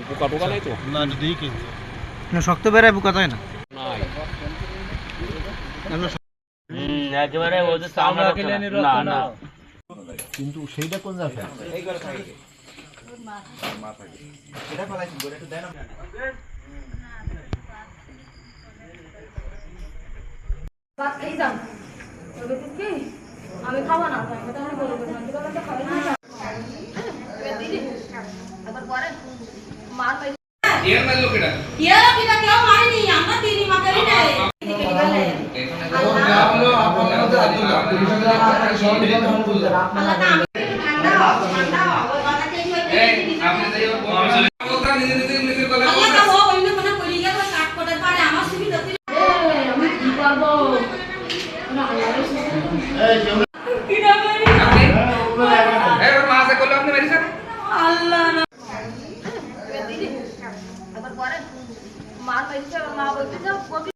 পোকা টোকা নাই তো না এটা শক্ত বেড়ায় পোকা তাই না একেবারে ওদের চামড়া না না কিন্তু সেইটা কোন জায়গায় কি আমি খাব না আমি তো বলব না কি বলতো খাবে না এবার দিদি একবার পরে মার পাই ইয়ারা পিতা কেউ মারেনি আমরা তিনি মাতারি নাই আল্লাহ তা আমি ঠান্ডা পরে মার পাইছে মা বলতে যাও কবি